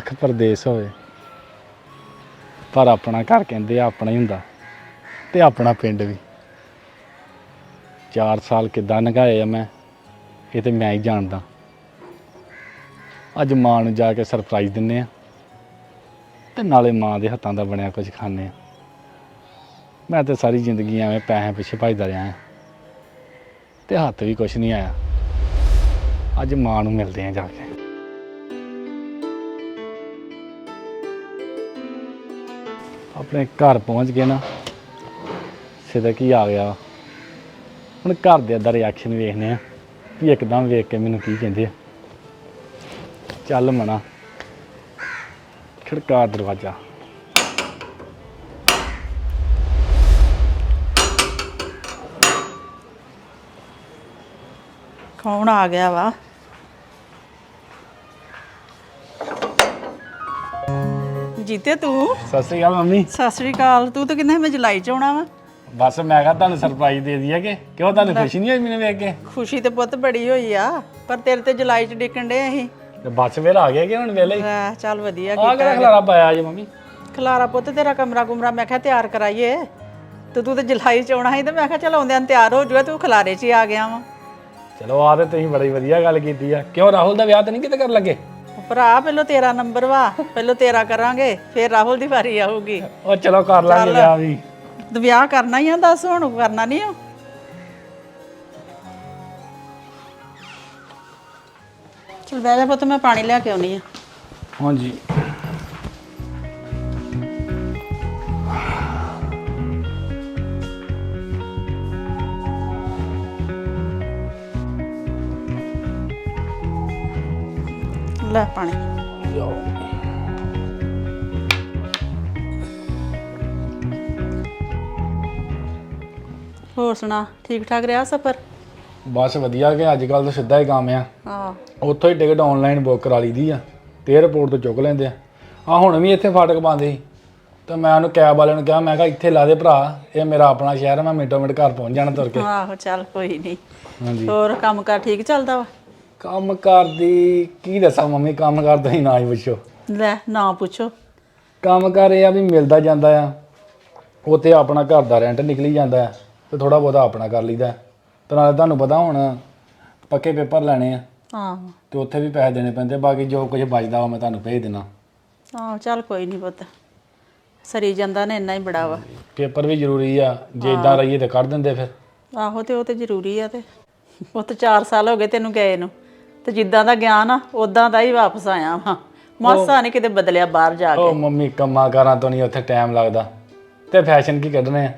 ਲੱਖ ਪਰਦੇਸ ਹੋਵੇ। ਪਰ ਆਪਣਾ ਘਰ ਕਹਿੰਦੇ ਆ, ਆਪਣਾ ਹੀ ਹੁੰਦਾ। ਤੇ ਆਪਣਾ ਪਿੰਡ ਵੀ। 4 ਸਾਲ ਕਿੱਦਾਂ ਲੰਘਾਏ ਆ ਮੈਂ, ਇਹ ਤੇ ਮੈਂ ਹੀ ਜਾਣਦਾ। ਅੱਜ ਮਾਂ ਨੂੰ ਜਾ ਕੇ ਸਰਪ੍ਰਾਈਜ਼ ਦਿੰਨੇ ਆ। ਤੇ ਨਾਲੇ ਮਾਂ ਦੇ ਹੱਥਾਂ ਦਾ ਬਣਿਆ ਕੁਝ ਖਾਣੇ ਆ। ਮੈਂ ਤੇ ਸਾਰੀ ਜ਼ਿੰਦਗੀ ਐਵੇਂ ਪੈਸੇ ਪਿੱਛੇ ਭੱਜਦਾ ਰਿਹਾ ਹਾਂ ਤੇ ਹੱਥ ਵੀ ਕੁਝ ਨਹੀਂ ਆਇਆ। ਅੱਜ ਮਾਂ ਨੂੰ ਮਿਲਦੇ ਆ ਜਾ ਕੇ। ਆਪਣੇ ਘਰ ਪਹੁੰਚ ਗਏ ਨਾ, ਸਿੱਧਾ ਕੀ ਆ ਗਿਆ ਹੁਣ ਘਰ ਦੇ ਦਾ ਰਿਐਕਸ਼ਨ ਵੇਖਨੇ ਆ ਵੀ ਇੱਕਦਮ ਵੇਖ ਕੇ ਮੈਨੂੰ ਕੀ ਕਹਿੰਦੇ ਆ। ਚੱਲ ਮਣਾ ਖੜਕਾ ਦਰਵਾਜ਼ਾ। ਕੌਣ ਆ ਗਿਆ ਵਾ? ਜੀਤੇ ਤੂੰ? ਸਤਿ ਸ਼੍ਰੀ ਅਕਾਲ ਮੰਮੀ। ਸਤਿ ਸ੍ਰੀ ਅਕਾਲ। ਤੂੰ ਤਾਂ ਕਹਿੰਦਾ ਮੈਂ ਜੁਲਾਈ ਚ ਆਉਣਾ ਵਾ? ਬਸ ਮੈਂ ਕਿਹਾ ਤੁਹਾਨੂੰ ਸਰਪ੍ਰਾਈਜ਼ ਦੇ ਦਈਏ ਕਿ ਕਿਉਂ ਤੁਹਾਨੂੰ ਖੁਸ਼ੀ ਨਹੀਂ ਹੋਈ ਮੈਨੂੰ ਵੇਖ ਕੇ? ਖੁਸ਼ੀ ਤੇ ਪੁੱਤ ਬੜੀ ਹੋਈ ਆ ਪਰ ਤੇਰੇ ਤੇ ਜੁਲਾਈ ਚ ਡਿੱਕਣ ਡੇ ਅਸੀਂ। ਤੇ ਬੱਸ ਵੇਲ ਆ ਗਿਆ ਕਿ ਹੁਣ ਵੇਲੇ ਹੀ? ਲੈ, ਚੱਲ ਵਧੀਆ ਆ ਕਿਹੜਾ ਖਲਾਰਾ ਪਾਇਆ ਜੀ ਮੰਮੀ? ਖਲਾਰਾ ਪੁੱਤ ਤੇਰਾ ਕਮਰਾ ਕੁਮਰਾ ਮੈਂ ਕਿਹਾ ਤਿਆਰ ਕਰਾਈਏ। ਤੇ ਤੂੰ ਤੇ ਜੁਲਾਈ ਚ ਆਉਣਾ ਸੀ ਤੇ ਮੈਂ ਕਿਹਾ ਚਲ ਆਉਂਦਿਆਂ ਨੂੰ ਤਿਆਰ ਹੋ ਜੂਗਾ ਤੂੰ ਖਲਾਰੇ ਚ ਹੀ ਆ ਗਿਆ ਵਾ। ਚਲੋ ਆ ਤੇ ਤੁਸੀਂ ਬੜੀ ਵਧੀਆ ਗੱਲ ਕੀਤੀ ਆ। ਕਿਉਂ ਰਾਹੁਲ ਦਾ ਵਿਆਹ ਤਾਂ ਨਹੀਂ ਕਿਤੇ ਕਰਨ ਲੱਗੇ? ਭਰਾ ਪਹਿਲਾਂ ਤੇਰਾ ਨੰਬਰ ਵਾ ਪਹਿਲਾਂ ਤੇਰਾ ਕਰਾਂਗੇ ਫਿਰ ਰਾਹੁਲ ਦੀ ਵਾਰੀ ਆਊਗੀ। ਉਹ ਚਲੋ ਕਰ ਲਾਂਗੇ ਵਿਆਹ ਵੀ। ਤੇ ਵਿਆਹ ਕਰਨਾ ਹੀ ਆ ਦੱਸ ਹੁਣ ਕਰਨਾ ਨਹੀਂ ਆ? ਚਲ ਬਹਿ ਜਾ ਪੁੱਤ ਮੈਂ ਪਾਣੀ ਲਿਆ ਕੇ ਆਉਣੀ ਆ। ਹਾਂਜੀ। ਲੈ ਪਾਣੀ। ਹੋਰ ਸੁਣਾ ਠੀਕ ਠਾਕ ਰਿਹਾ ਸਫਰ? ਬਸ ਵਧੀਆ ਕਿ ਅੱਜ ਕੱਲ ਤਾਂ ਸਿੱਧਾ ਹੀ ਕੰਮ ਆ। ਹਾਂ। ਉੱਥੋਂ ਹੀ ਟਿਕਟ ਆਨਲਾਈਨ ਬੁੱਕ ਕਰਾ ਲਈਦੀ ਆ ਤੇ 에어ਪੋਰਟ ਤੋਂ ਚੁੱਕ ਲੈਂਦੇ ਆ। ਆ ਹੁਣ ਵੀ ਇੱਥੇ ਫਾਟਕ ਪਾਉਂਦੇ ਸੀ ਤੇ ਮੈਂ ਉਹਨੂੰ ਕੈਬ ਵਾਲੇ ਨੂੰ ਕਿਹਾ ਮੈਂ ਕਿਹਾ ਇੱਥੇ ਲਾ ਦੇ ਭਰਾ ਇਹ ਮੇਰਾ ਆਪਣਾ ਸ਼ਹਿਰ ਆ ਮੈਂ ਮਿੰਟੋ ਮਿੰਟ ਘਰ ਪਹੁੰਚ ਜਾਣਾ ਤੁਰ ਕੇ। ਆਹੋ ਚੱਲ ਕੋਈ ਨਹੀਂ ਹਾਂਜੀ। ਹੋਰ ਕੰਮ ਕਾਰ ਠੀਕ ਚੱਲਦਾ ਵਾ? ਕੰਮ ਕਰਦੀ ਕੀ ਦੱਸਾਂ ਮੰਮੀ ਕੰਮ ਕਰਦਾ ਹੀ ਨਾ ਹੀ ਪੁੱਛੋ। ਲੈ ਨਾ ਪੁੱਛੋ। ਕੰਮ ਕਰ ਇਹ ਆ ਵੀ ਮਿਲਦਾ ਜਾਂਦਾ ਆ ਉੱਥੇ ਆਪਣਾ ਘਰ ਦਾ ਰੈਂਟ ਨਿਕਲੀ ਜਾਂਦਾ ਆ ਤੇ ਥੋੜਾ ਬਹੁਤਾ ਆਪਣਾ ਕਰ ਲਈਦਾ ਤੇ ਨਾਲੇ ਤੁਹਾਨੂੰ ਪਤਾ ਹੁਣ ਪੱਕੇ ਪੇਪਰ ਲੈਣੇ ਆ ਆਹੋ। ਤੇ ਉੱਥੇ ਵੀ ਪੈਸੇ ਦੇਣੇ ਪੈਂਦੇ ਬਾਕੀ ਜੋ ਕੁਝ ਬਚਦਾ ਵਾ ਮੈਂ ਤੁਹਾਨੂੰ ਭੇਜ ਦੇਣਾ ਆਹੋ ਚੱਲ ਕੋਈ ਨਹੀਂ ਪੁੱਤ। ਸਰੀ ਜਾਂਦਾ ਨੇ ਇੰਨਾ ਹੀ ਬੜਾ ਵਾ। ਪੇਪਰ ਵੀ ਜ਼ਰੂਰੀ ਆ ਜੇ ਇਦਾਂ ਰਹੀਏ ਤੇ ਕੱਢ ਦਿੰਦੇ ਫਿਰ। ਆਹੋ ਤੇ ਉਹ ਤੇ ਜ਼ਰੂਰੀ ਆ ਤੇ। ਉਹ ਤੇ 4 ਸਾਲ ਹੋ ਗਏ ਤੈਨੂੰ ਗਏ ਨੂੰ। ਤੇ ਜਿੱਦਾਂ ਦਾ ਗਿਆ ਨਾ ਉਦਾਂ ਦਾ ਹੀ ਵਾਪਸ ਆਇਆ ਵਾ। ਮਾਸਾ ਨਹੀਂ ਕਿਤੇ ਬਦਲਿਆ ਬਾਹਰ ਜਾ ਕੇ। ਉਹ ਮੰਮੀ ਕੰਮਾਂ ਕਾਰਾਂ ਤੋਂ ਨਹੀਂ ਉੱਥੇ ਟਾਈਮ ਲੱਗਦਾ। ਤੇ ਫੈਸ਼ਨ ਕੀ ਕੱਢਣੇ ਆ?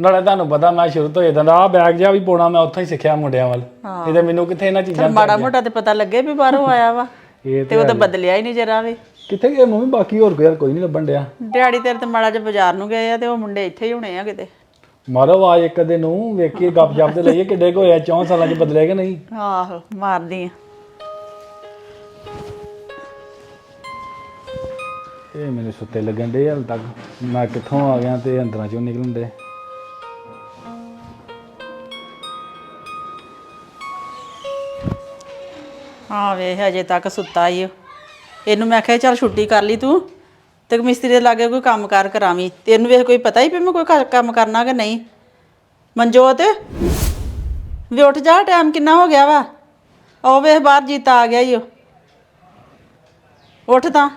ਨਾਲੇ ਤੁਹਾਨੂੰ ਪਤਾ ਮੈਂ ਸ਼ੁਰੂ ਤੋਂ ਇਦਾਂ ਦਾ ਆ ਬੈਗ ਜਿਹਾ ਵੀ ਪਾਉਣਾ ਮੈਂ ਉੱਥੋਂ ਹੀ ਸਿੱਖਿਆ ਮੁੰਡਿਆਂ ਵੱਲ। ਇਹਦੇ ਮੈਨੂੰ ਕਿੱਥੇ ਇਹਨਾਂ ਚੀਜ਼ਾਂ ਚੱਲ ਮਾੜਾ ਮੋਟਾ ਤੇ ਪਤਾ ਲੱਗੇ ਵੀ ਬਾਹਰੋਂ ਆਇਆ ਵਾ। ਇਹ ਤੇ ਉਹ ਤਾਂ ਬਦਲਿਆ ਹੀ ਨਹੀਂ ਜਰਾ ਵੀ। ਕਿੱਥੇ ਗਏ ਮੰਮੀ? ਬਾਕੀ ਹੋਰ ਕੋਈ ਯਾਰ ਕੋਈ ਨਹੀਂ ਲੱਭਣ ਡਿਆ। ਡੈਡੀ ਤੇਰੇ ਤੇ ਮਾੜਾ ਜਿਹਾ ਬਾਜ਼ਾਰ ਨੂੰ ਗਏ ਆ ਤੇ ਉਹ ਮੁੰਡੇ ਇੱਥੇ ਹੀ ਹੋਣੇ ਆ ਕਿਤੇ। ਮਾਰੋ ਆਵਾਜ਼ ਇੱਕ ਦੇ ਨੂੰ ਵੇਖੀਏ ਗੱਪ ਜਪ ਤੇ ਲਈਏ ਕਿੱਡੇ ਕੋ ਹੋਇਆ 4 ਸਾਲਾਂ ਚ ਬਦਲਿਆ ਕਿ ਨਹੀਂ? ਆਹੋ ਮਾਰਦੀ ਆ। ਇਹ ਮੇਰੇ ਸੁੱਤੇ ਲੱਗਣ ਦੇ ਹਾਲ ਤੱਕ। ਮੈਂ ਕਿੱਥੋਂ ਆ ਗਿਆ ਤੇ ਅੰਦਰਾਂ ਚੋਂ ਨਿਕਲਣ ਦੇ ਹਾਂ ਵੇ ਹਜੇ ਤੱਕ ਸੁੱਤਾ ਹੀ ਇਹਨੂੰ ਮੈਂ ਕਿਹਾ, ਚੱਲ ਛੁੱਟੀ ਕਰ ਲਈ ਤੂੰ। ਤੇ ਮਿਸਤਰੀ ਦੇ ਲਾਗੇ ਕੋਈ ਕੰਮ ਕਾਰ ਕਰਾਵੀਂ। ਇਹਨੂੰ ਵੇਖ, ਕੋਈ ਪਤਾ ਹੀ ਵੀ ਮੈਂ ਕੋਈ ਘਰ ਕੰਮ ਕਰਨਾ ਕਿ ਨਹੀਂ? ਮਨਜੋਤ, ਵੀ ਉੱਠ ਜਾ, ਟਾਈਮ ਕਿੰਨਾ ਹੋ ਗਿਆ ਵਾ। ਉਹ ਵੇਖ, ਬਾਹਰ ਜੀਤਾ ਆ ਗਿਆ ਈ ਓ। ਉੱਠ ਤਾਂ।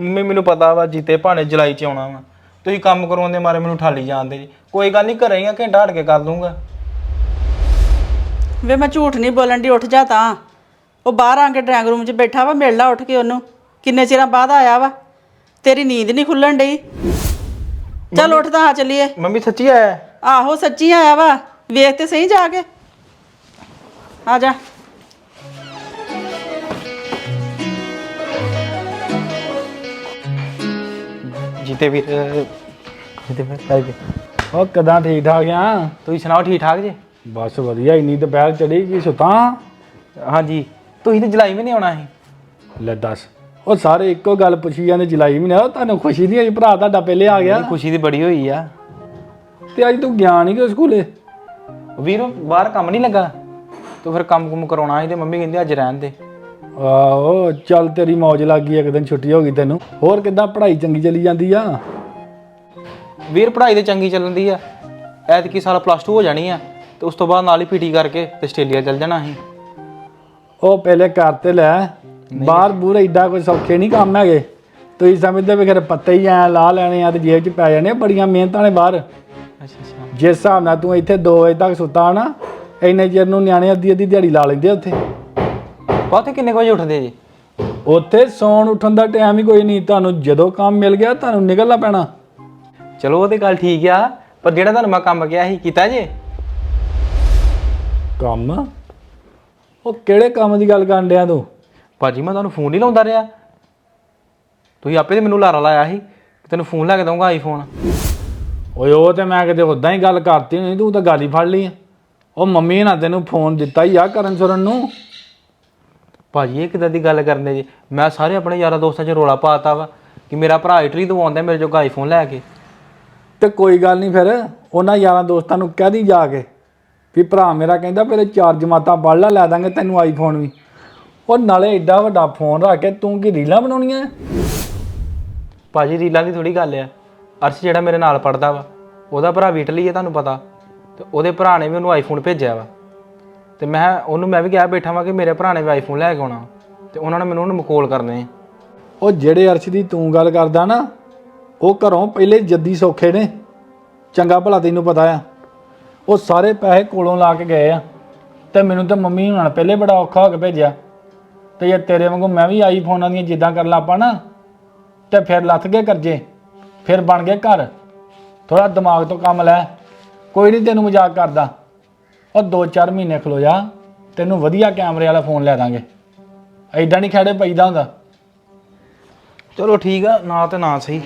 ਮੰਮੀ ਮੈਨੂੰ ਪਤਾ ਵਾ ਜੀਤੇ ਭਾਣੇ ਜੁਲਾਈ ਚ ਆਉਣਾ ਵਾ। ਤੁਸੀਂ ਕੰਮ ਕਰਵਾਉਣ ਦੇ ਮਾਰੇ ਮੈਨੂੰ ਠਾਲੀ ਜਾਂਦੇ ਜੀ। ਕੋਈ ਗੱਲ ਨਹੀਂ ਘਰੇ ਹੀ ਆ ਘੰਟਾ ਹਟ ਕੇ ਕਰ ਦੂੰਗਾ ਵੇ ਮੈਂ ਝੂਠ ਨਹੀਂ ਬੋਲਣ ਦੀ ਉੱਠ ਜਾ ਤਾਂ। ਉਹ ਬਾਹਰ ਆ ਕੇ ਡਰਾਇੰਗ ਰੂਮ 'ਚ ਬੈਠਾ ਵਾ ਮਿਲ ਲਾ ਉੱਠ ਕੇ ਉਹਨੂੰ। ਕਿੰਨੇ ਚਿਰਾਂ ਬਾਅਦ ਆਇਆ ਵਾ? ਤੇਰੀ ਨੀਂਦ ਨਹੀਂ ਖੁੱਲਣ ਡਈ। ਚੱਲ ਉੱਠ ਤਾਂ ਆ ਚੱਲੀਏ। ਮੰਮੀ ਸੱਚੀ ਆਇਆ? ਆਹੋ ਸੱਚੀ ਆਇਆ ਵਾ। ਵੇਖ ਤੇ ਸਹੀ ਜਾ ਕੇ। ਆ ਜਾ। ਜੀਤੇ ਵੀਰ ਜੀਤੇ ਵੀਰ ਜੀ। ਉਹ ਕਦਾਂ ਠੀਕ ਠਾਕ ਆ? ਤੁਸੀਂ ਸੁਣਾਓ ਠੀਕ ਠਾਕ ਜੀ? ਬਸ ਵਧੀਆ ਇੰਨੀ ਦੁਪਹਿਰ ਚੜੀ ਕੀ ਸੁਤਾ? ਹਾਂਜੀ। ਤੁਸੀਂ ਤੇ ਜੁਲਾਈ ਵੀ ਨਹੀਂ ਆਉਣਾ ਸੀ। ਲੈ ਦੱਸ। ਉਹ ਸਾਰੇ ਇੱਕੋ ਗੱਲ ਪੁੱਛੀ ਜਾਂਦੇ ਜੁਲਾਈ ਮਹੀਨੇ ਉਹ ਤੁਹਾਨੂੰ ਖੁਸ਼ੀ ਨਹੀਂ ਹੋਈ? ਭਰਾ ਤੁਹਾਡਾ ਪਹਿਲੇ ਆ ਗਿਆ। ਖੁਸ਼ੀ ਦੀ ਬੜੀ ਹੋਈ ਆ। ਤੇ ਅੱਜ ਤੂੰ ਗਿਆ ਨਹੀਂ ਕਿ ਸਕੂਲੇ? ਵੀਰ ਬਾਹਰ ਕੰਮ ਨਹੀਂ ਲੱਗਾ? ਤੂੰ ਫਿਰ ਕੰਮ ਕੁਮ ਕਰਾਉਣਾ ਸੀ ਤੇ ਮੰਮੀ ਕਹਿੰਦੀ ਅੱਜ ਰਹਿਣ ਦੇ। ਆਹੋ ਚੱਲ ਤੇਰੀ ਮੌਜ ਲੱਗ ਗਈ ਇੱਕ ਦਿਨ ਛੁੱਟੀ ਹੋ ਗਈ ਤੈਨੂੰ। ਹੋਰ ਕਿੱਦਾਂ ਪੜ੍ਹਾਈ ਚੰਗੀ ਚੱਲੀ ਜਾਂਦੀ ਆ? ਵੀਰ ਪੜ੍ਹਾਈ ਤੇ ਚੰਗੀ ਚੱਲਣ ਦੀ ਆ। ਐਤਕੀ ਸਾਲ ਪਲੱਸ 2 ਹੋ ਜਾਣੀ ਆ ਤੇ ਉਸ ਤੋਂ ਬਾਅਦ ਨਾਲ ਹੀ ਪੀਟੀ ਕਰਕੇ ਤੇ ਆਸਟ੍ਰੇਲੀਆ ਚੱਲ ਜਾਣਾ ਅਸੀਂ ਉਹ ਪਹਿਲੇ ਕਰ ਤੇ ਲੈ ਬਾਹਰ ਬੂਰ ਏਡਾ ਕੋਈ ਸੌਖੇ ਨਹੀਂ ਕੰਮ ਹੈਗੇ। ਤੁਸੀਂ ਸਮਝਦੇ ਵੀ ਖਰੇ ਪੱਤੇ ਹੀ ਐ ਲਾ ਲੈਣੇ ਆ ਤੇ ਜੇਬ 'ਚ ਪੈ ਜਾਣੇ ਆ, ਬੜੀਆਂ ਮਿਹਨਤਾਂ ਨੇ ਬਾਹਰ। ਅੱਛਾ ਅੱਛਾ। ਜਿਸ ਹਿਸਾਬ ਨਾਲ ਤੂੰ ਇੱਥੇ 2 ਵਜੇ ਤੱਕ ਸੁੱਤਾ ਨਾ ਇੰਨੇ ਚਿਰ ਨੂੰ ਨਿਆਣੇ ਅੱਧੀ ਅੱਧੀ ਦਿਹਾੜੀ ਲਾ ਲੈਂਦੇ ਆ ਉੱਥੇ। ਬਾਤੇ ਕਿੰਨੇ ਕੁ ਵਜੇ ਉੱਠਦੇ ਜੀ? ਉੱਥੇ ਸੌਣ ਉੱਠਣ ਦਾ ਟਾਈਮ ਹੀ ਕੋਈ ਨਹੀਂ ਤੁਹਾਨੂੰ ਜਦੋਂ ਕੰਮ ਮਿਲ ਗਿਆ ਤੁਹਾਨੂੰ ਨਿਕਲਣਾ ਪੈਣਾ। ਚਲੋ ਉਹ ਤੇ ਗੱਲ ਠੀਕ ਆ ਪਰ ਜਿਹੜਾ ਤੁਹਾਨੂੰ ਮੈਂ ਕੰਮ ਕਿਹਾ ਸੀ ਕੀਤਾ ਜੇ? ਕੰਮ? ਉਹ ਕਿਹੜੇ ਕੰਮ ਦੀ ਗੱਲ ਕਰਨ ਡਿਆ ਤੂੰ? ਭਾਜੀ ਮੈਂ ਤੁਹਾਨੂੰ ਫੋਨ ਨਹੀਂ ਲਾਉਂਦਾ ਰਿਹਾ। ਤੁਸੀਂ ਆਪੇ ਤੇ ਮੈਨੂੰ ਲਾਰਾ ਲਾਇਆ ਸੀ ਕਿ ਤੈਨੂੰ ਫੋਨ ਲੈ ਕੇ ਦਊਂਗਾ ਆਈਫੋਨ ਓਏ ਉਹ ਤੇ ਮੈਂ ਕਿਤੇ ਉਦਾਂ ਹੀ ਗੱਲ ਕਰਤੀ ਨਹੀਂ ਤੂੰ ਤਾਂ ਗੱਲ ਫੜ ਲਈ ਆ। ਉਹ ਮੰਮੀ ਨਾ ਤੈਨੂੰ ਫੋਨ ਦਿੱਤਾ ਹੀ ਆ ਕਰਨ ਸੁਰਨ ਨੂੰ। ਭਾਜੀ ਇਹ ਕਿਦਾਂ ਦੀ ਗੱਲ ਕਰਦੇ ਜੀ? ਮੈਂ ਸਾਰੇ ਆਪਣੇ ਯਾਰਾਂ ਦੋਸਤਾਂ 'ਚ ਰੋਲਾ ਪਾਤਾ ਵਾ ਕਿ ਮੇਰਾ ਭਰਾ ਇਟਲੀ ਤੋਂ ਆਉਂਦਾ ਮੇਰੇ ਜੋਗਾ ਆਈਫੋਨ ਲੈ ਕੇ। ਤੇ ਕੋਈ ਗੱਲ ਨਹੀਂ ਫਿਰ ਉਹਨਾਂ ਯਾਰਾਂ ਦੋਸਤਾਂ ਨੂੰ ਕਹਿ ਦੀ ਜਾ ਕੇ ਵੀ ਭਰਾ ਮੇਰਾ ਕਹਿੰਦਾ ਪਹਿਲੇ ਚਾਰ ਜਮਾਤਾਂ ਪੜ੍ਹ ਲੈ ਲੈ ਦਾਂਗੇ ਤੈਨੂੰ ਆਈਫੋਨ ਵੀ। ਉਹ ਨਾਲੇ ਏਡਾ ਵੱਡਾ ਫੋਨ ਰੱਖ ਕੇ ਤੂੰ ਕੀ ਰੀਲਾਂ ਬਣਾਉਣੀਆਂ? ਭਾਜੀ ਰੀਲਾਂ ਦੀ ਥੋੜੀ ਗੱਲ ਆ। ਅਰਸ਼ ਜਿਹੜਾ ਮੇਰੇ ਨਾਲ ਪੜਦਾ ਵਾ ਉਹਦਾ ਭਰਾ ਵੀ ਇਟਲੀ ਹੈ ਤੁਹਾਨੂੰ ਪਤਾ। ਤੇ ਉਹਦੇ ਭਰਾ ਨੇ ਵੀ ਉਹਨੂੰ ਆਈਫੋਨ ਭੇਜਿਆ ਵਾ। ਤੇ ਮੈਂ ਉਹਨੂੰ ਮੈਂ ਵੀ ਕਿਹਾ ਬੈਠਾ ਵਾਂ ਕਿ ਮੇਰੇ ਭਰਾ ਨੇ ਵੀ ਆਈਫੋਨ ਲੈ ਕੇ ਆਉਣਾ ਤੇ ਉਹਨਾਂ ਨੇ ਮੈਨੂੰ ਉਹਨੂੰ ਮਕੋਲ ਕਰਨੇ। ਉਹ ਜਿਹੜੇ ਅਰਸ਼ ਦੀ ਤੂੰ ਗੱਲ ਕਰਦਾ ਨਾ, ਉਹ ਘਰੋਂ ਪਹਿਲੇ ਜੱਦੀ ਸੌਖੇ ਨੇ। ਚੰਗਾ ਭਲਾ ਤੈਨੂੰ ਪਤਾ ਆ। ਉਹ ਸਾਰੇ ਪੈਸੇ ਕੋਲੋਂ ਲਾ ਕੇ ਗਏ ਆ। ਤੇ ਮੈਨੂੰ ਤਾਂ ਮੰਮੀ ਹੁਣਾਂ ਨੇ ਪਹਿਲੇ ਬੜਾ ਔਖਾ ਹੋ ਕੇ ਭੇਜਿਆ। ਤੇ ਜੇ ਤੇਰੇ ਵਾਂਗੂ ਮੈਂ ਵੀ ਆਈਫੋਨਾਂ ਦੀਆਂ ਜਿੱਦਾਂ ਕਰਨ ਲੱਪਾ ਨਾ, ਤੇ ਫਿਰ ਲੱਥ ਗਏ ਕਰਜੇ, ਫਿਰ ਬਣ ਗਏ ਘਰ। ਥੋੜਾ ਦਿਮਾਗ ਤੋਂ ਕੰਮ ਲੈ। ਕੋਈ ਨਹੀਂ ਤੈਨੂੰ ਮਜ਼ਾਕ ਕਰਦਾ। ਉਹ 2-4 ਮਹੀਨੇ ਖਲੋ ਜਾ ਤੈਨੂੰ ਵਧੀਆ ਕੈਮਰੇ ਵਾਲਾ ਫੋਨ ਲੈ ਦਾਂਗੇ। ਐਦਾਂ ਨਹੀਂ ਖੜੇ ਪਈਦਾ ਹੁੰਦਾ। ਚਲੋ ਠੀਕ ਆ ਨਾ ਤੇ ਨਾ ਸਹੀ।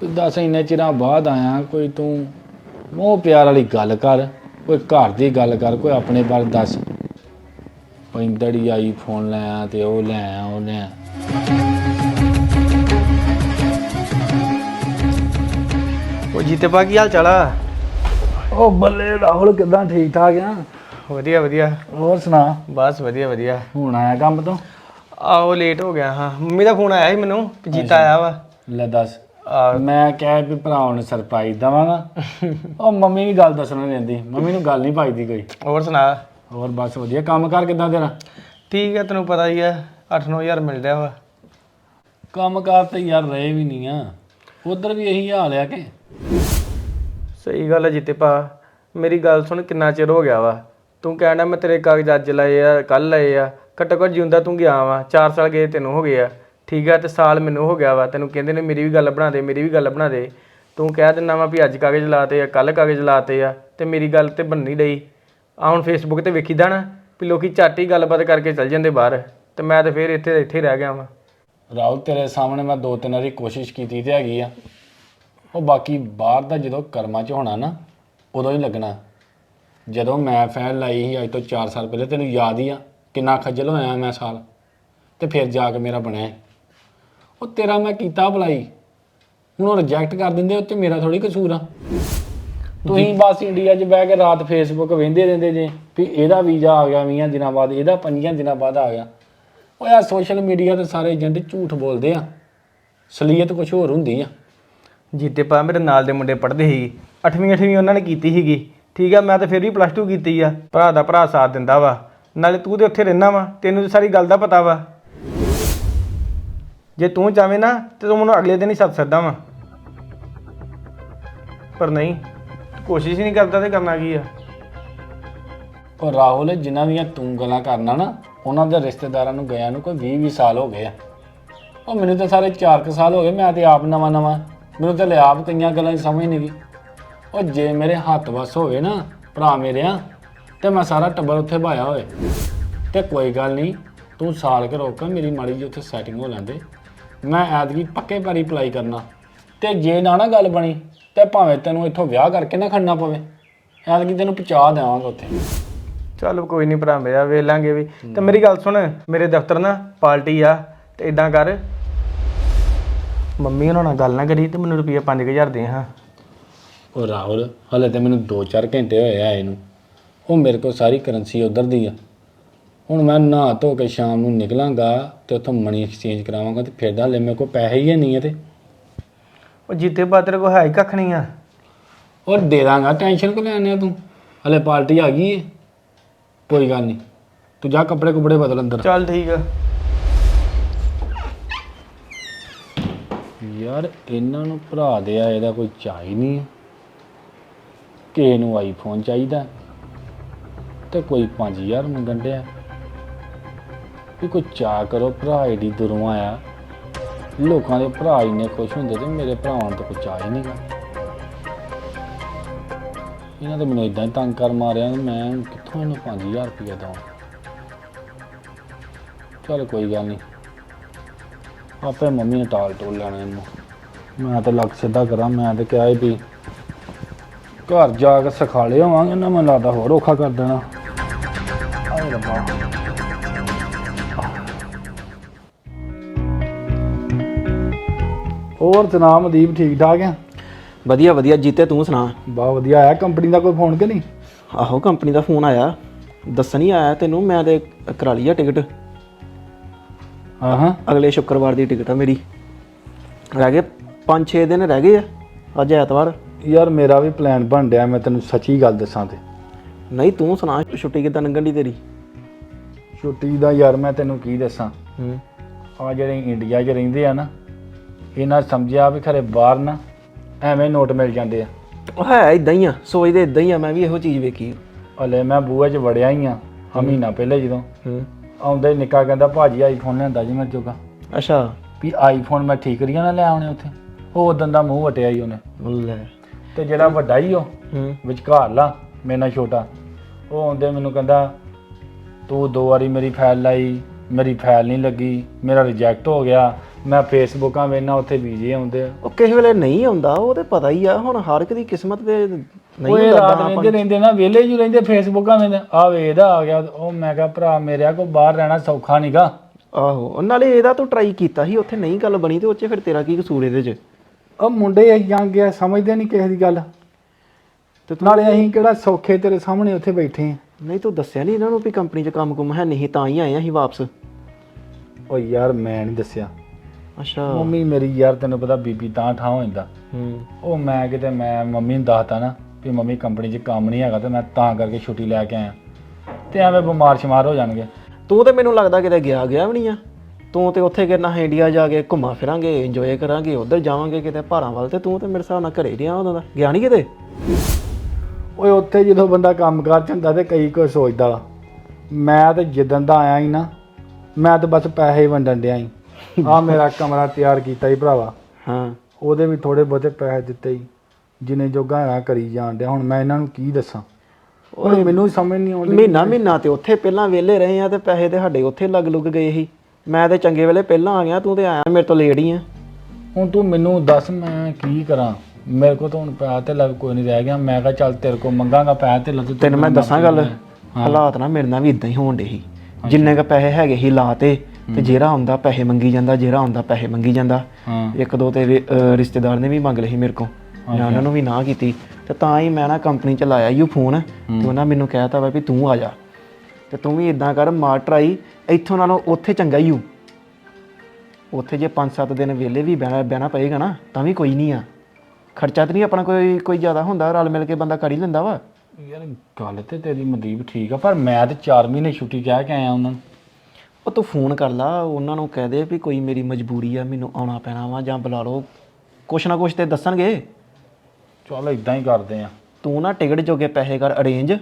ਤੂੰ ਦੱਸ ਇੰਨੇ ਚਿਰਾਂ ਬਾਅਦ ਆਇਆ ਕੋਈ ਤੂੰ ਮੋਹ ਪਿਆਰ ਵਾਲੀ ਗੱਲ ਕਰ ਕੋਈ ਘਰ ਦੀ ਗੱਲ ਕਰ ਕੋਈ ਆਪਣੇ ਬਾਰੇ ਦੱਸ। ਪੈਂਦੜੀ ਆਈ ਫੋਨ ਲੈ ਆ ਤੇ ਉਹ ਲੈ ਆ ਉਹ ਲੈ। ਆ ਉਹ ਜੀਤੇ ਪਾ ਕੀ ਹਾਲ ਚਾਲ ਆ? ਉਹ ਬੱਲੇ ਰਾਹੁਲ ਕਿਦਾਂ ਠੀਕ ਠਾਕ ਆ? ਵਧੀਆ ਵਧੀਆ। ਹੋਰ ਸੁਣਾ? ਬਸ ਵਧੀਆ ਵਧੀਆ। ਹੁਣ ਆਇਆ ਕੰਮ ਤੋਂ? ਆਓ ਲੇਟ ਹੋ ਗਿਆ ਹਾਂ। ਮੰਮੀ ਦਾ ਫੋਨ ਆਇਆ ਸੀ ਮੈਨੂੰ ਕਿ ਜੀਤਾ ਆਇਆ ਵਾ। ਲੈ ਦੱਸ। ਮੈਂ ਕਿਹਾ ਵੀ ਭਰਾ ਨੂੰ ਸਰਪ੍ਰਾਈਜ਼ ਦਵਾਂਗਾ। ਉਹ ਮੰਮੀ ਵੀ ਗੱਲ ਦੱਸਣਾ ਦਿੰਦੀ। ਮੰਮੀ ਨੂੰ ਗੱਲ ਨਹੀਂ ਪਾਈਦੀ ਕੋਈ। ਹੋਰ ਸੁਣਾ? ਹੋਰ ਬਸ ਵਧੀਆ। ਕੰਮ ਕਰ ਕਿਦਾਂ ਤੇਰਾ? ਠੀਕ ਹੈ ਤੈਨੂੰ ਪਤਾ ਹੀ ਆ 8-9000 ਮਿਲ ਰਿਹਾ ਵਾ। ਕੰਮ ਕਾਰ ਤੇ ਯਾਰ ਰਹੇ ਵੀ ਨਹੀਂ ਆ। ਉਧਰ ਵੀ ਇਹੀ ਹਾਲ ਆ ਕਿ ਸਹੀ ਗੱਲ ਹੈ ਜੀਤੇ ਭਾ, ਮੇਰੀ ਗੱਲ ਸੁਣ ਕਿੰਨਾ ਚਿਰ ਹੋ ਗਿਆ ਵਾ? ਤੂੰ ਕਹਿਣਾ ਮੈਂ ਤੇਰੇ ਕਾਗਜ਼ ਅੱਜ ਲਏ ਆ ਕੱਲ ਲਏ ਆ, ਘੱਟੋ ਘੱਟ ਜਿਉਂਦਾ ਤੂੰ ਗਿਆ ਵਾ 4 ਸਾਲ ਗਏ ਤੈਨੂੰ ਹੋ ਗਏ ਆ। ਠੀਕ ਆ ਤੇ ਸਾਲ ਮੈਨੂੰ ਹੋ ਗਿਆ ਵਾ, ਤੈਨੂੰ ਕਹਿੰਦੇ ਨੇ ਮੇਰੀ ਵੀ ਗੱਲ ਬਣਾ ਦੇ, ਮੇਰੀ ਵੀ ਗੱਲ ਬਣਾ ਦੇ। ਤੂੰ ਕਹਿ ਦਿੰਦਾ ਵਾ ਵੀ ਅੱਜ ਕਾਗਜ਼ ਲਾਤੇ ਆ ਕੱਲ ਕਾਗਜ਼ ਲਾਤੇ ਆ ਤੇ ਮੇਰੀ ਗੱਲ ਤੇ ਬਣਨੀ ਡਈ ਆ ਹੁਣ ਫੇਸਬੁੱਕ ਤੇ ਵੇਖੀਦਾ ਨਾ ਵੀ ਲੋਕੀ ਝੱਟ ਹੀ ਗੱਲਬਾਤ ਕਰਕੇ ਚੱਲ ਜਾਂਦੇ ਬਾਹਰ ਤੇ ਮੈਂ ਤਾਂ ਫੇਰ ਇੱਥੇ ਇੱਥੇ ਰਹਿ ਗਿਆ ਵਾਂ। ਰਾਹੁਲ, ਤੇਰੇ ਸਾਹਮਣੇ ਮੈਂ ਦੋ ਤਿੰਨ ਵਾਰੀ ਕੋਸ਼ਿਸ਼ ਕੀਤੀ ਤੇ ਹੈਗੀ ਆ। ਉਹ ਬਾਕੀ ਬਾਹਰ ਦਾ ਜਦੋਂ ਕਰਮਾਂ 'ਚ ਹੋਣਾ ਨਾ ਉਦੋਂ ਹੀ ਲੱਗਣਾ। ਜਦੋਂ ਮੈਂ ਫੈਲ ਲਾਈ ਸੀ ਅੱਜ ਤੋਂ 4 ਸਾਲ ਪਹਿਲੇ ਤੈਨੂੰ ਯਾਦ ਹੀ ਆ ਕਿੰਨਾ ਖੱਜਲ ਹੋਇਆ ਮੈਂ ਸਾਲ। ਤੇ ਫਿਰ ਜਾ ਕੇ ਮੇਰਾ ਬਣਿਆ। ਉਹ ਤੇਰਾ ਮੈਂ ਕੀਤਾ ਭਲਾਈ। ਹੁਣ ਉਹ ਰਿਜੈਕਟ ਕਰ ਦਿੰਦੇ ਉੱਤੇ ਮੇਰਾ ਥੋੜੀ ਕਸੂਰ ਆ। ਤੁਸੀਂ ਬਸ ਇੰਡੀਆ 'ਚ ਬਹਿ ਕੇ ਰਾਤ ਫੇਸਬੁੱਕ ਵੇਂਦੇ ਰਹਿੰਦੇ ਜੇ ਵੀ ਇਹਦਾ ਵੀਜ਼ਾ ਆ ਗਿਆ 20 ਦਿਨਾਂ ਬਾਅਦ ਇਹਦਾ 5 ਦਿਨਾਂ ਬਾਅਦ ਆ ਗਿਆ। ਉਹ ਯਾਰ ਸੋਸ਼ਲ ਮੀਡੀਆ ਤੇ ਸਾਰੇ ਏਜੰਟ ਝੂਠ ਬੋਲਦੇ ਆ। ਸਲੀਅਤ ਕੁਝ ਹੋਰ ਹੁੰਦੀ ਆ। ਜੀਤੇ ਪਾ ਮੇਰੇ ਨਾਲ ਦੇ ਮੁੰਡੇ ਪੜ੍ਹਦੇ ਸੀ 8ਵੀਂ 8ਵੀਂ ਉਹਨਾਂ ਨੇ ਕੀਤੀ ਸੀਗੀ। ਠੀਕ ਆ, ਮੈਂ ਤਾਂ ਫਿਰ ਵੀ ਪਲੱਸ 2 ਕੀਤੀ ਆ। ਭਰਾ ਦਾ ਭਰਾ ਸਾਥ ਦਿੰਦਾ ਵਾ। ਨਾਲੇ ਤੂੰ ਤੇ ਉੱਥੇ ਰਹਿਣਾ ਵਾ, ਤੈਨੂੰ ਤਾਂ ਸਾਰੀ ਗੱਲ ਦਾ ਪਤਾ ਵਾ। ਜੇ ਤੂੰ ਚਾਵੇਂ ਨਾ, ਤੇ ਤੂੰ ਮੈਨੂੰ ਅਗਲੇ ਦਿਨ ਹੀ ਸੱਦ ਸਕਦਾ ਵਾ। ਪਰ ਨਹੀਂ, ਕੋਸ਼ਿਸ਼ ਹੀ ਨਹੀਂ ਕਰਦਾ ਤੇ ਕਰਨਾ ਕੀ ਆ। ਉਹ ਰਾਹੁਲ, ਜਿਨ੍ਹਾਂ ਦੀਆਂ ਤੂੰ ਗੱਲਾਂ ਕਰਨਾ ਨਾ, ਉਹਨਾਂ ਦੇ ਰਿਸ਼ਤੇਦਾਰਾਂ ਨੂੰ ਗਿਆ ਨੂੰ ਕੋਈ 20 20 ਸਾਲ ਹੋ ਗਏ ਆ। ਉਹ ਮੈਨੂੰ ਤਾਂ ਸਾਰੇ 4 ਕੁ ਸਾਲ ਹੋ ਗਏ, ਮੈਂ ਤੇ ਆਪ ਨਵਾਂ ਨਵਾਂ ਮੈਨੂੰ ਤਾਂ ਲਿਆਪ ਕਈਆਂ ਗੱਲਾਂ ਦੀ ਸਮਝ ਨਹੀਂ ਗਈ ਉਹ ਜੇ ਮੇਰੇ ਹੱਥ ਵਸ ਹੋਵੇ ਨਾ, ਭਰਾ ਮੇਰਿਆਂ ਤੇ ਮੈਂ ਸਾਰਾ ਟੱਬਰ ਉੱਥੇ ਭਾਇਆ ਹੋਵੇ। ਤੇ ਕੋਈ ਗੱਲ ਨਹੀਂ ਤੂੰ ਸਾਲ ਕੇ ਰੋਕ, ਮੇਰੀ ਮਾੜੀ ਜੀ ਉੱਥੇ ਸੈਟਿੰਗ ਹੋ ਲੈਂਦੇ। ਮੈਂ ਐਤਕੀ ਪੱਕੇ ਪੈਰੀ ਅਪਲਾਈ ਕਰਨਾ। ਤੇ ਜੇ ਨਾ ਨਾ ਗੱਲ ਬਣੀ, ਤੇ ਭਾਵੇਂ ਤੈਨੂੰ ਇੱਥੋਂ ਵਿਆਹ ਕਰਕੇ ਨਾ ਖੜਨਾ ਪਵੇ। ਐਤਕੀ ਤੈਨੂੰ ਪਹੁੰਚਾ ਦੇਵਾਂਗਾ ਉੱਥੇ। ਚੱਲ ਕੋਈ ਨਹੀਂ ਭਰਾ ਮੇਰਾ ਵੇਖ ਲਾਂਗੇ ਵੀ। ਤੇ ਮੇਰੀ ਗੱਲ ਸੁਣ, ਮੇਰੇ ਦਫ਼ਤਰ ਨਾ ਪਾਰਟੀ ਆ, ਤੇ ਇਦਾਂ ਕਰ ਮੰਮੀ ਉਹਨਾਂ ਨਾਲ ਗੱਲ ਨਾ ਕਰੀ ਤੇ ਮੈਨੂੰ ਰੁਪਈਆ 5000 ਦੇ ਹਾਂ। ਉਹ ਰਾਹੁਲ ਹਲੇ ਤੇ ਮੈਨੂੰ 2-4 ਘੰਟੇ ਹੋਏ ਆ ਇਹਨੂੰ। ਉਹ ਮੇਰੇ ਕੋਲ ਸਾਰੀ ਕਰੰਸੀ ਉਧਰ ਦੀ ਆ। ਹੁਣ ਮੈਂ ਨਹਾ ਧੋ ਕੇ ਸ਼ਾਮ ਨੂੰ ਨਿਕਲਾਂਗਾ ਤੇ ਉੱਥੋਂ ਮਨੀ ਐਕਸਚੇਂਜ ਕਰਾਵਾਂਗਾ ਤੇ ਫਿਰ ਹਲੇ ਮੇਰੇ ਕੋਲ ਪੈਸੇ ਹੀ ਨਹੀਂ ਆ ਤੇ ਉਹ ਜਿੱਤੇ ਪਾ ਤੇਰੇ ਕੋਲ ਹੈ ਹੀ ਕੱਖ ਨਹੀਂ ਆ। ਉਹ ਦੇ ਦਾਂਗਾ ਟੈਨਸ਼ਨ ਕੋ ਲੈਣੇ ਆ ਤੂੰ? ਹਲੇ ਪਾਰਟੀ ਆ ਗਈ ਏ। ਕੋਈ ਗੱਲ ਨਹੀਂ। ਤੂੰ ਜਾ ਕੱਪੜੇ ਕੁਪੜੇ ਬਦਲ ਅੰਦਰ। ਚੱਲ ਠੀਕ ਆ। ਯਾਰ, ਇਹਨਾਂ ਨੂੰ ਭਰਾ ਦੇ ਆ ਇਹਦਾ ਕੋਈ ਚਾਹ ਹੀ ਨਹੀਂ ਹੈ ਕਿਸੇ ਨੂੰ ਆਈਫੋਨ ਚਾਹੀਦਾ ਤੇ ਕੋਈ 5000 ਮੰਗਣ ਡਿਆ। ਵੀ ਕੋਈ ਚਾਅ ਕਰੋ, ਭਰਾ ਏਡੀ ਦੂਰੋਂ ਆਇਆ। ਲੋਕਾਂ ਦੇ ਭਰਾ ਇੰਨੇ ਖੁਸ਼ ਹੁੰਦੇ ਤੇ ਮੇਰੇ ਭਰਾਵਾਂ ਨੂੰ ਤਾਂ ਕੋਈ ਚਾਅ ਹੀ ਨਹੀਂਗਾ ਇਹਨਾਂ ਤੇ ਮੈਨੂੰ ਇਦਾਂ ਹੀ ਤੰਗ ਕਰ ਮਾਰਿਆ ਮੈਂ ਹੁਣ ਕਿੱਥੋਂ ਇਹਨੂੰ 5000 ਰੁਪਏ ਦਵਾਂ। ਚਲ ਕੋਈ ਗੱਲ ਨਹੀਂ। ਆਪੇ ਮੰਮੀ ਨੇ ਟਾਲ ਟੋਲ ਲੈਣਾ ਇਹਨੂੰ। ਮੈਂ ਤਾਂ ਲੱਕ ਸਿੱਧਾ ਕਰਾਂ ਮੈਂ ਤਾਂ ਕਿਹਾ ਸੀ ਵੀ ਘਰ ਜਾ ਕੇ ਸਿਖਾਲੇ ਹੋਵਾਂਗੇ ਨਾ ਮੈਨੂੰ ਲੱਗਦਾ ਹੋਰ ਔਖਾ ਕਰ ਦੇਣਾ। ਆਏ ਰੱਬਾ। ਹੋਰ ਜਨਾਬ ਮਦੀਪ ਠੀਕ ਠਾਕ ਆ? ਵਧੀਆ ਵਧੀਆ ਜੀਤੇ ਤੂੰ ਸੁਣਾ? ਬਹੁਤ ਵਧੀਆ ਆਇਆ ਕੰਪਨੀ ਦਾ ਕੋਈ ਫੋਨ ਕਿ ਨਹੀਂ? ਆਹੋ ਕੰਪਨੀ ਦਾ ਫੋਨ ਆਇਆ। ਦੱਸਣ ਹੀ ਆਇਆ ਤੈਨੂੰ ਮੈਂ ਤੇ ਕਰਾ ਲਈ ਆ ਟਿਕਟ। ਹਾਂ ਹਾਂ। ਅਗਲੇ ਸ਼ੁੱਕਰਵਾਰ ਦੀ ਟਿਕਟ ਆ ਮੇਰੀ। ਰਹਿ ਗਏ 5-6 ਦਿਨ ਰਹਿ ਗਏ ਆ ਅੱਜ ਐਤਵਾਰ। ਯਾਰ ਮੇਰਾ ਵੀ ਪਲਾਨ ਬਣ ਰਿਹਾ ਮੈਂ ਤੈਨੂੰ ਸੱਚੀ ਗੱਲ ਦੱਸਾਂ ਤੇ। ਨਹੀਂ ਤੂੰ ਸੁਣਾ ਛੁੱਟੀ ਕਿੱਦਾਂ ਲੰਘਣ ਦੀ ਤੇਰੀ? ਛੁੱਟੀ ਦਾ ਯਾਰ ਮੈਂ ਤੈਨੂੰ ਕੀ ਦੱਸਾਂ? ਹੂੰ। ਆ ਜਿਹੜੇ ਇੰਡੀਆ 'ਚ ਰਹਿੰਦੇ ਆ ਨਾ ਇਹਨਾਂ ਸਮਝਿਆ ਵੀ ਖਰੇ ਬਾਹਰ ਨਾ ਐਵੇਂ ਨੋਟ ਮਿਲ ਜਾਂਦੇ ਆ। ਉਹ ਹੈ ਇਦਾਂ ਹੀ ਆ ਸੋਚਦੇ ਇਦਾਂ ਹੀ ਆ ਮੈਂ ਵੀ ਇਹੋ ਚੀਜ਼ ਵੇਖੀ ਹਲੇ ਮੈਂ ਬੂਹੇ 'ਚ ਵੜਿਆ ਹੀ ਆ ਆ ਮਹੀਨਾ ਪਹਿਲੇ ਜਦੋਂ। ਹੂੰ। ਆਉਂਦਾ ਹੀ ਨਿੱਕਾ ਕਹਿੰਦਾ ਭਾਜੀ ਆਈਫੋਨ ਲਿਆਂਦਾ ਜੀ ਮੇਰੇ ਜੋਗਾ। ਅੱਛਾ। ਵੀ ਆਈਫੋਨ ਮੈਂ ਠੀਕ ਕਰੀਆ ਨਾ ਲੈ ਆਉਣੇ ਉੱਥੇ? ਉਹ ਉਦੋਂ ਦਾ ਮੂੰਹ ਵਟਿਆ ਹੀ ਉਹਨੇ। ਲੈ। ਤੇ ਜਿਹੜਾ ਵੱਡਾ ਹੀ ਉਹ ਹੂੰ। ਵਿਚਕਾਰ ਲਾ ਮੇਰੇ ਨਾਲ ਛੋਟਾ। ਉਹ ਆਉਂਦੇ ਮੈਨੂੰ ਕਹਿੰਦਾ ਤੂੰ ਦੋ ਵਾਰੀ ਮੇਰੀ ਫਾਈਲ ਲਾਈ ਮੇਰੀ ਫਾਈਲ ਨਹੀਂ ਲੱਗੀ ਮੇਰਾ ਰਿਜੈਕਟ ਹੋ ਗਿਆ। ਮੈਂ ਫੇਸਬੁੱਕਾਂ ਵੇਖਣਾ ਉੱਥੇ ਵੀਜ਼ੇ ਆਉਂਦੇ ਆ। ਉਹ ਕਿਸੇ ਵੇਲੇ ਨਹੀਂ ਆਉਂਦਾ ਉਹ ਤੇ ਪਤਾ ਹੀ ਆ ਹੁਣ ਹਰ ਇੱਕ ਦੀ ਕਿਸਮਤ ਤੇ ਨਹੀਂ ਉਹ ਇਹ ਹੁੰਦਾ ਰਾਤ ਰਹਿੰਦੇ ਰਹਿੰਦੇ ਨਾ ਵਿਹਲੇ ਜੂ ਰਹਿੰਦੇ ਫੇਸਬੁੱਕਾਂ ਵੇਖਦੇ। ਆ ਵੇ ਇਹਦਾ ਆ ਗਿਆ। ਉਹ ਮੈਂ ਕਿਹਾ ਭਰਾ ਮੇਰਿਆ ਕੋ ਬਾਹਰ ਰਹਿਣਾ ਸੌਖਾ ਨਹੀਂਗਾ ਆਹੋ ਉਹ ਨਾਲੇ ਇਹਦਾ ਤੂੰ ਟਰਾਈ ਕੀਤਾ ਸੀ ਉੱਥੇ ਨਹੀਂ ਗੱਲ ਬਣੀ ਤੇ ਉੱਚੇ ਫਿਰ ਤੇਰਾ ਕੀ ਕਸੂਰ ਇਹਦੇ 'ਚ? ਉਹ ਮੁੰਡੇ ਯੰਗ ਆ ਸਮਝਦੇ ਨਹੀਂ ਕਿਸੇ ਦੀ ਗੱਲ। ਤੇ ਨਾਲੇ ਅਸੀਂ ਕਿਹੜਾ ਸੌਖੇ ਤੇਰੇ ਸਾਹਮਣੇ ਉੱਥੇ ਬੈਠੇ ਆ। ਨਹੀਂ ਤੂੰ ਦੱਸਿਆ ਨਹੀਂ ਇਹਨਾਂ ਨੂੰ ਵੀ ਕੰਪਨੀ 'ਚ ਕੰਮ ਕੁਮ ਹੈ ਨਹੀਂ ਤਾਂ ਹੀ ਆਏ ਆ ਅਸੀਂ ਵਾਪਸ। ਉਹ ਯਾਰ ਮੈਂ ਨਹੀਂ ਦੱਸਿਆ। ਅੱਛਾ। ਮੰਮੀ ਮੇਰੀ ਯਾਰ ਤੈਨੂੰ ਪਤਾ ਬੀਬੀ ਤਾਂ ਠਾਂ ਹੋ ਜਾਂਦਾ। ਹੂੰ। ਉਹ ਮੈਂ ਕਿਤੇ ਮੈਂ ਮੰਮੀ ਨੂੰ ਦੱਸਤਾ ਨਾ ਵੀ ਮੰਮੀ ਕੰਪਨੀ 'ਚ ਕੰਮ ਨਹੀਂ ਹੈਗਾ ਤੇ ਮੈਂ ਤਾਂ ਕਰਕੇ ਛੁੱਟੀ ਲੈ ਕੇ ਆਇਆ। ਤੇ ਐਵੇਂ ਬਿਮਾਰ ਸ਼ਮਾਰ ਹੋ ਜਾਣਗੇ। ਤੂੰ ਤੇ ਮੈਨੂੰ ਲੱਗਦਾ ਕਿਤੇ ਗਿਆ ਗਿਆ ਵੀ ਨਹੀਂ ਆ। ਤੂੰ ਤੇ ਉੱਥੇ ਕਿੰਨਾ ਇੰਡੀਆ ਜਾ ਕੇ ਘੁੰਮਾ ਫਿਰਾਂਗੇ ਇੰਜੋਏ ਕਰਾਂਗੇ ਉਧਰ ਜਾਵਾਂਗੇ ਕਿਤੇ ਭਾਰਾਂ ਵੱਲ ਤੇ ਤੂੰ ਤੇ ਮੇਰੇ ਹਿਸਾਬ ਨਾਲ ਘਰੇ ਹੀ ਰਿਹਾ ਉਦੋਂ ਦਾ। ਗਿਆ ਨਹੀਂ ਕਿਤੇ? ਓਏ ਉੱਥੇ ਜਦੋਂ ਬੰਦਾ ਕੰਮ ਕਰ ਜਾਂਦਾ ਤੇ ਕਈ ਕੁਝ ਸੋਚਦਾ ਵਾ। ਮੈਂ ਤੇ ਜਿੱਦਣ ਦਾ ਆਇਆ ਹੀ ਨਾ ਮੈਂ ਤੇ ਬਸ ਪੈਸੇ ਹੀ ਵੰਡਣ ਡਿਆ ਹੀ ਆ ਮੇਰਾ ਕਮਰਾ ਤਿਆਰ ਕੀਤਾ ਹੀ ਭਰਾਵਾ। ਹਾਂ। ਉਹਦੇ ਵੀ ਥੋੜੇ ਬਹੁਤੇ ਪੈਸੇ ਦਿੱਤੇ ਹੀ ਜਿੰਨੇ ਜੋਗਾ ਹੈਗਾ ਕਰੀ ਜਾਣ ਡਿਆ। ਹੁਣ ਮੈਂ ਇਹਨਾਂ ਨੂੰ ਕੀ ਦੱਸਾਂ? ਹੁਣ ਮੈਨੂੰ ਸਮਝ ਨਹੀਂ ਆਉਂਦੀ। ਮਹੀਨਾ ਮਹੀਨਾ ਤੇ ਉੱਥੇ ਪਹਿਲਾਂ ਵਿਹਲੇ ਰਹੇ ਆ ਤੇ ਪੈਸੇ ਤੇ ਸਾਡੇ ਉੱਥੇ ਲੱਗ ਲੁੱਗ ਗਏ ਸੀ। ਮੈਂ ਤੇ ਚੰਗੇ ਵੇਲੇ ਪਹਿਲਾਂ ਆ ਗਿਆ ਤੂੰ ਤੇ ਆਇਆ ਮੇਰੇ ਤੋਂ ਲੇਟ ਹੀ ਆ। ਹੁਣ ਤੂੰ ਮੈਨੂੰ ਦੱਸ ਮੈਂ ਕੀ ਕਰਾਂ? ਮੇਰੇ ਕੋਲ ਤਾਂ ਹੁਣ ਪੈਸਾ ਤੇ ਲੱਗ ਕੋਈ ਨਹੀਂ ਰਹਿ ਗਿਆ। ਮੈਂ ਕਿਹਾ ਚੱਲ ਤੇਰੇ ਕੋਲ ਮੰਗਾਂਗਾ ਪੈਸਾ ਤੇ ਲੱਗ ਤੈਨੂੰ ਮੈਂ ਦੱਸਾਂ ਗੱਲ? ਹਾਲਾਤ ਨਾ ਮੇਰੇ ਨਾਲ ਵੀ ਇਦਾਂ ਹੀ ਹੋਣ ਡੇ ਸੀ। ਜਿੰਨੇ ਕ ਪੈਸੇ ਹੈਗੇ ਸੀ ਲਾਤੇ ਤੇ ਜਿਹੜਾ ਆਉਂਦਾ ਪੈਸੇ ਮੰਗੀ ਜਾਂਦਾ ਜਿਹੜਾ ਆਉਂਦਾ ਪੈਸੇ ਮੰਗੀ ਜਾਂਦਾ। ਇੱਕ ਦੋ ਤੇ ਰਿਸ਼ਤੇਦਾਰ ਨੇ ਵੀ ਮੰਗ ਲਏ ਸੀ ਮੇਰੇ ਕੋਲ। ਮੈਂ ਉਹਨਾਂ ਨੂੰ ਵੀ ਨਾ ਕੀਤੀ। ਤੇ ਤਾਂ ਹੀ ਮੈਂ ਨਾ ਕੰਪਨੀ ਚ ਲਾਇਆ ਯੂ ਫੋਨ ਤੇ ਉਹਨਾਂ ਮੈਨੂੰ ਕਹਿਤਾ ਵਾ ਵੀ ਤੂੰ ਆ ਜਾ। ਤੇ ਤੂੰ ਵੀ ਇਦਾਂ ਕਰ ਮਾਰ ਟਰਾਈ ਇੱਥੋਂ ਨਾਲੋਂ ਉੱਥੇ ਚੰਗਾ ਹੀ ਹੂ ਉੱਥੇ ਜੇ 5-7 ਦਿਨ ਵਿਹਲੇ ਵੀ ਬਹਿਣਾ ਬਹਿਣਾ ਪਏਗਾ ਨਾ ਤਾਂ ਵੀ ਕੋਈ ਨਹੀਂ ਆ। ਖਰਚਾ ਤੇ ਨਹੀਂ ਆਪਣਾ ਕੋਈ ਕੋਈ ਜ਼ਿਆਦਾ ਹੁੰਦਾ ਰਲ ਮਿਲ ਕੇ ਬੰਦਾ ਕਰ ਹੀ ਲੈਂਦਾ ਵਾ। ਯਾਰ ਗੱਲ ਤੇ ਤੇਰੀ ਮਦੀਪ ਠੀਕ ਆ ਪਰ ਮੈਂ ਤੇ 4 ਮਹੀਨੇ ਛੁੱਟੀ ਕਹਿ ਕੇ ਆਇਆ ਉਹਨਾਂ ਨੂੰ। ਉਹ ਤੂੰ ਫੋਨ ਕਰ ਲਾ ਉਹਨਾਂ ਨੂੰ ਕਹਿ ਦੇ ਵੀ ਕੋਈ ਮੇਰੀ ਮਜਬੂਰੀ ਆ ਮੈਨੂੰ ਆਉਣਾ ਪੈਣਾ ਵਾ ਜਾਂ ਬੁਲਾ ਲਓ। ਕੁਛ ਨਾ ਕੁਛ ਤੇ ਦੱਸਣਗੇ। ਚੱਲ ਇਦਾਂ ਹੀ ਕਰਦੇ ਆ। ਤੂੰ ਨਾ ਟਿਕਟ ਜੋਗੇ ਪੈਸੇ ਕਰ ਅਰੇਂਜ।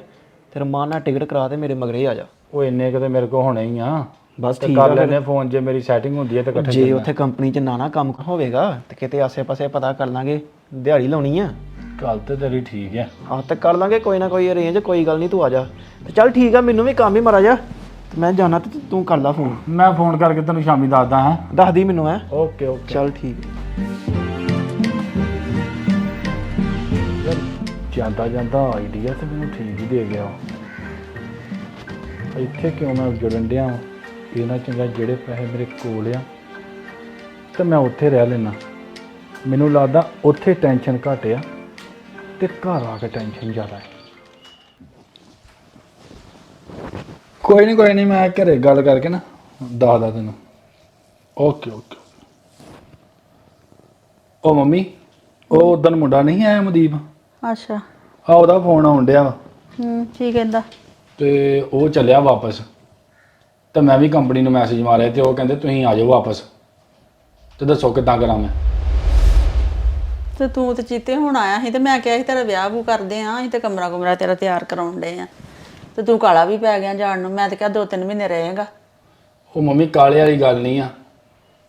ਤੇ ਰਮਾਨ ਨਾਲ ਟਿਕਟ ਕਰਾ ਤੇ ਮੇਰੇ ਮਗਰੇ ਆ ਜਾ। ਉਹ ਇੰਨੇ ਕਿਤੇ ਮੇਰੇ ਕੋਲ ਹੋਣੇ ਹੀ ਆ। ਬਸ ਠੀਕ ਕਰ ਆ ਲੈਨੇ ਫੋਨ ਜੇ ਮੇਰੀ ਸੈਟਿੰਗ ਹੁੰਦੀ ਹੈ ਤਾਂ ਇਕੱਠੇ ਜੇ ਉੱਥੇ ਕੰਪਨੀ 'ਚ ਨਾ ਨਾ ਕੰਮ ਹੋਵੇਗਾ ਤੇ ਕਿਤੇ ਆਸੇ-ਪਾਸੇ ਪਤਾ ਕਰ ਲਾਂਗੇ ਦਿਹਾੜੀ ਲਾਉਣੀ ਆ। ਗੱਲ ਤੇ ਤੇਰੀ ਠੀਕ ਹੈ। ਆਹ ਤੇ ਕਰ ਲਾਂਗੇ ਕੋਈ ਨਾ ਕੋਈ ਅਰੇਂਜ ਕੋਈ ਗੱਲ ਨਹੀਂ ਤੂੰ ਆ ਜਾ। ਤੇ ਚੱਲ ਠੀਕ ਆ ਮੈਨੂੰ ਵੀ ਕੰਮ ਹੀ ਮਰਾ ਜਾ ਤੇ ਮੈਂ ਜਾਣਾ ਤੇ ਤੂੰ ਕਰ ਲਾ ਫੋਨ ਮੈਂ ਫੋਨ ਕਰਕੇ ਤੈਨੂੰ ਸ਼ਾਮੀ ਦੱਸਦਾ ਹਾਂ। ਦੱਸ ਦੀ ਮੈਨੂੰ ਐ ਓਕੇ ਓਕੇ ਚੱਲ ਠੀਕ। ਜਾਂਦਾ ਜਾਂਦਾ ਆਈਡੀਆ ਤੇ ਮੈਨੂੰ ਠੀਕ ਹੀ ਦੇ ਗਿਆ। ਇੱਥੇ ਕਿਉਂ ਨਾ ਜੁੜਨ ਡਿਆ ਇਹਨਾਂ ਚੰਗਾ ਜਿਹੜੇ ਪੈਸੇ ਮੇਰੇ ਕੋਲ ਆ, ਤੇ ਮੈਂ ਉੱਥੇ ਰਹਿ ਲੈਣਾ ਮੈਨੂੰ ਲੱਗਦਾ ਉੱਥੇ ਟੈਨਸ਼ਨ ਘੱਟ ਆ, ਤੇ ਘਰ ਆ ਕੇ ਟੈਨਸ਼ਨ ਜ਼ਿਆਦਾ ਹੈ ਕੋਈ ਨਹੀਂ ਕੋਈ ਨਹੀਂ ਮੈਂ ਘਰੇ ਗੱਲ ਕਰਕੇ ਨਾ ਦੱਸਦਾ ਤੈਨੂੰ। Okay okay. ਉਹ ਮੰਮੀ ਉਹ ਉਦੋਂ ਮੁੰਡਾ ਨਹੀਂ ਆਇਆ ਮਦੀਪ ਅੱਛਾ। ਆ ਉਹਦਾ ਫੋਨ ਆਉਣ ਡਿਆ ਵਾ। ਹੂੰ ਕੀ ਕਹਿੰਦਾ? ਤੇ ਉਹ ਚੱਲਿਆ ਵਾਪਸ। ਤੇ ਮੈਂ ਵੀ ਕੰਪਨੀ ਨੂੰ ਮੈਸੇਜ ਮਾਰਿਆ ਤੇ ਉਹ ਕਹਿੰਦੇ ਤੁਸੀਂ ਆ ਜਾਓ ਵਾਪਸ। ਤੇ ਦੱਸੋ ਕਿੱਦਾਂ ਕਰਾਂ ਮੈਂ। ਤੇ ਤੂੰ ਤੇ ਚੀਤੇ ਹੁਣ ਆਇਆ ਸੀ ਤੇ ਮੈਂ ਕਿਹਾ ਸੀ ਤੇਰਾ ਵਿਆਹ ਵੂ ਕਰਦੇ ਆ ਅਸੀਂ ਤੇ ਕਮਰਾ ਕੁਮਰਾ ਤੇਰਾ ਤਿਆਰ ਕਰਾਉਣ ਡਏ ਆ। ਤੇ ਤੂੰ ਕਾਲਾ ਵੀ ਪੈ ਗਿਆ ਜਾਣ ਨੂੰ ਮੈਂ ਤੇ ਕਿਹਾ ਦੋ ਤਿੰਨ ਮਹੀਨੇ ਰਹੇਗਾ। ਉਹ ਮੰਮੀ ਕਾਲੇ ਵਾਲੀ ਗੱਲ ਨਹੀਂ ਆ।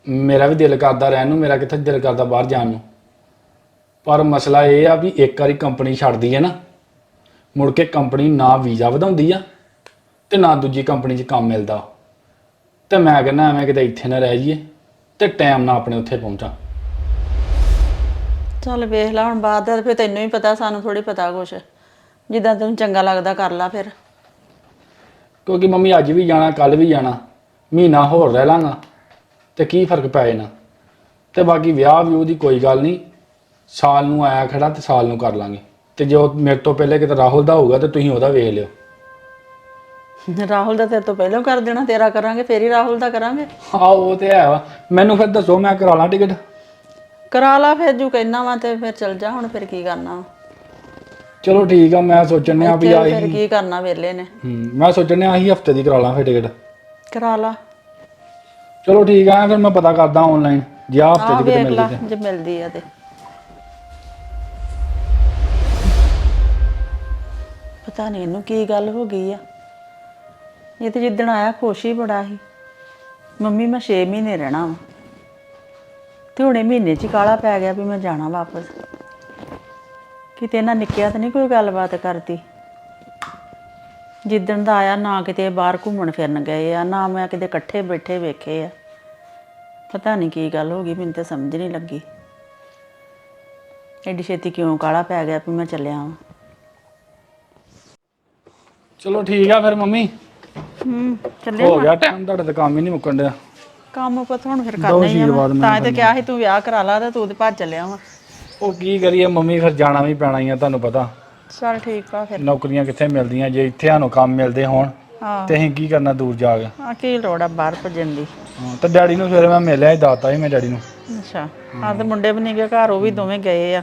ਮੇਰਾ ਵੀ ਦਿਲ ਕਰਦਾ ਰਹਿਣ ਨੂੰ ਮੇਰਾ ਕਿੱਥੇ ਦਿਲ ਕਰਦਾ ਬਾਹਰ ਜਾਣ ਨੂੰ। ਪਰ ਮਸਲਾ ਇਹ ਆ ਵੀ ਇੱਕ ਵਾਰੀ ਕੰਪਨੀ ਛੱਡਦੀ ਹੈ ਨਾ ਮੁੜ ਕੇ ਕੰਪਨੀ ਨਾ ਵੀਜ਼ਾ ਵਧਾਉਂਦੀ ਆ ਤੇ ਨਾ ਦੂਜੀ ਕੰਪਨੀ 'ਚ ਕੰਮ ਮਿਲਦਾ। ਤੇ ਮੈਂ ਕਹਿੰਦਾ ਐਵੇਂ ਕਿਤੇ ਇੱਥੇ ਨਾ ਰਹਿ ਜਾਈਏ ਤੇ ਟਾਈਮ ਨਾਲ ਆਪਣੇ ਉੱਥੇ ਪਹੁੰਚਾਂ। ਚੱਲ ਵੇਖ ਲੈ ਹੁਣ ਬਾਅਦ ਦਾ ਫਿਰ ਤੈਨੂੰ ਹੀ ਪਤਾ ਸਾਨੂੰ ਥੋੜੀ ਪਤਾ ਕੁਛ। ਜਿੱਦਾਂ ਤੈਨੂੰ ਚੰਗਾ ਲੱਗਦਾ ਕਰ ਲਾ ਫਿਰ। ਕਿਉਂਕਿ ਮੰਮੀ ਅੱਜ ਵੀ ਜਾਣਾ ਕੱਲ ਵੀ ਜਾਣਾ ਮਹੀਨਾ ਹੋਰ ਰਹਿ ਲਾਂਗਾ ਤੇ ਕੀ ਫ਼ਰਕ ਪੈ ਜਾਣਾ। ਤੇ ਬਾਕੀ ਵਿਆਹ ਵੀ ਉਹਦੀ ਕੋਈ ਗੱਲ ਨਹੀਂ। ਸਾਲ ਨੂੰ ਆਇਆ ਖੜਾ ਤੇ ਸਾਲ ਨੂੰ ਕਰ ਲਾਂਗੇ। ਤੇ ਜੋ ਮੇਰੇ ਤੋਂ ਪਹਿਲੇ ਕਿਤੇ ਰਾਹੁਲ ਦਾ ਹੋਊਗਾ ਤੇ ਤੁਸੀਂ ਉਹਦਾ ਵੇਖ ਲਿਓ। ਰਾਹੁਲ ਦਾ ਤੇਰੇ ਤੋਂ ਪਹਿਲਾਂ ਕਰ ਦੇਣਾ ਤੇਰਾ ਕਰਾਂਗੇ ਫੇਰ ਹੀ ਰਾਹੁਲ ਦਾ ਕਰਾਂਗੇ। ਹਾਂ ਉਹ ਤੇ ਹੈ ਵਾ। ਮੈਨੂੰ ਫਿਰ ਦੱਸੋ ਮੈਂ ਕਰਾ ਲਾਂ ਟਿਕਟ? ਕਰਾ ਲਾ ਫਿਰ ਜੂ ਕਹਿਣਾ ਵਾ ਤੇ ਫਿਰ ਚਲ ਜਾ ਹੁਣ ਫਿਰ ਕੀ ਕਰਨਾ ਵਾ। ਚਲੋ ਠੀਕ ਆ ਮੈਂ ਸੋਚਣ ਡਿਆ ਵੀ ਤੇ ਆਹੀ ਫਿਰ ਕੀ ਕਰਨਾ ਵੇਲੇ ਨੇ। ਹੂੰ ਮੈਂ ਸੋਚਣ ਆਹੀ ਹਫ਼ਤੇ ਦੀ ਕਰਾ ਲਾਂ ਫਿਰ ਟਿਕਟ। ਕਰਾ ਲਾ। ਚਲੋ ਠੀਕ ਆ ਫਿਰ ਮੈਂ ਪਤਾ ਕਰਦਾ ਆਨਲਾਈਨ ਜੇ ਆਹ ਹਫ਼ਤੇ ਆ ਦੀ ਕਿਤੇ ਵੇਖ ਲਾ ਮਿਲਦੀ ਤੇ। ਜੇ ਮਿਲਦੀ ਆ ਤੇ। ਪਤਾ ਨਹੀਂ ਇਹਨੂੰ ਕੀ ਗੱਲ ਹੋ ਗਈ ਆ। ਇਹ ਤੇ ਜਿੱਦਣ ਆਇਆ ਖੁਸ਼ ਹੀ ਬੜਾ ਸੀ। ਮੰਮੀ, ਮੈਂ 6 ਮਹੀਨੇ ਰਹਿਣਾ ਵਾ। ਤੇ ਹੁਣੇ ਮਹੀਨੇ ਚ ਹੀ ਕਾਲਾ ਪੈ ਗਿਆ ਵੀ ਮੈਂ ਜਾਣਾ ਵਾਪਸ। ਕਿਤੇ ਨਾ ਨਿੱਕਿਆ ਤਾਂ ਨਹੀਂ ਕੋਈ ਗੱਲਬਾਤ ਕਰਦੀ। ਜਿੱਦਣ ਦਾ ਆਇਆ ਨਾ ਕਿਤੇ ਬਾਹਰ ਘੁੰਮਣ ਫਿਰਨ ਗਏ ਆ, ਨਾ ਮੈਂ ਕਿਤੇ ਇਕੱਠੇ ਬੈਠੇ ਵੇਖੇ ਆ। ਪਤਾ ਨਹੀਂ ਕੀ ਗੱਲ ਹੋ ਗਈ, ਮੈਨੂੰ ਤਾਂ ਸਮਝ ਨਹੀਂ ਲੱਗੀ। ਐਡੀ ਛੇਤੀ ਕਿਉਂ ਕਾਲਾ ਪੈ ਗਿਆ ਵੀ ਮੈਂ ਚੱਲਿਆ ਵਾਂ। ਚਲੋ ਠੀਕ ਆ ਫਿਰ ਮੰਮੀ। ਹੂੰ ਚੱਲਿਆ ਹੋ ਗਿਆ ਟਾਈਮ ਤੁਹਾਡਾ ਤਾਂ ਕੰਮ ਹੀ ਨਹੀਂ ਮੁੱਕਣ ਡਿਆ। ਕੰਮ ਪੁੱਤ ਹੁਣ ਫਿਰ ਕਰਨਾ ਹੀ ਆ। ਤਾਂ ਇਹ ਤੇ ਕਿਹਾ ਸੀ ਤੂੰ ਵਿਆਹ ਕਰਾ ਲਾ ਤੇ ਤੂੰ ਤੇ ਭੱਜ ਚੱਲਿਆ ਵਾ। ਉਹ ਕੀ ਕਰੀਏ ਮੰਮੀ ਫਿਰ ਜਾਣਾ ਵੀ ਪੈਣਾ ਹੀ ਆ ਤੁਹਾਨੂੰ ਪਤਾ। ਚਲ ਠੀਕ ਆ ਫਿਰ। ਨੌਕਰੀਆਂ ਕਿੱਥੇ ਮਿਲਦੀਆਂ ਜੇ ਇੱਥੇ ਸਾਨੂੰ ਕੰਮ ਮਿਲਦੇ ਹੋਣ ਹਾਂ। ਤੇ ਅਸੀਂ ਕੀ ਕਰਨਾ ਦੂਰ ਜਾ ਕੇ? ਆ ਕੀ ਲੋੜ ਆ ਬਾਹਰ ਭੱਜਣ ਦੀ? ਹਾਂ, ਤੇ ਡੈਡੀ ਨੂੰ ਸਵੇਰੇ ਮੈਂ ਮਿਲਿਆ ਹੀ ਦਾਤਾ ਸੀ ਮੈਂ ਡੈਡੀ ਨੂੰ। ਅੱਛਾ। ਹਾਂ ਤੇ ਮੁੰਡੇ ਵੀ ਨਹੀਂ ਗਏ ਘਰ ਉਹ ਵੀ ਦੋਵੇਂ ਗਏ ਆ।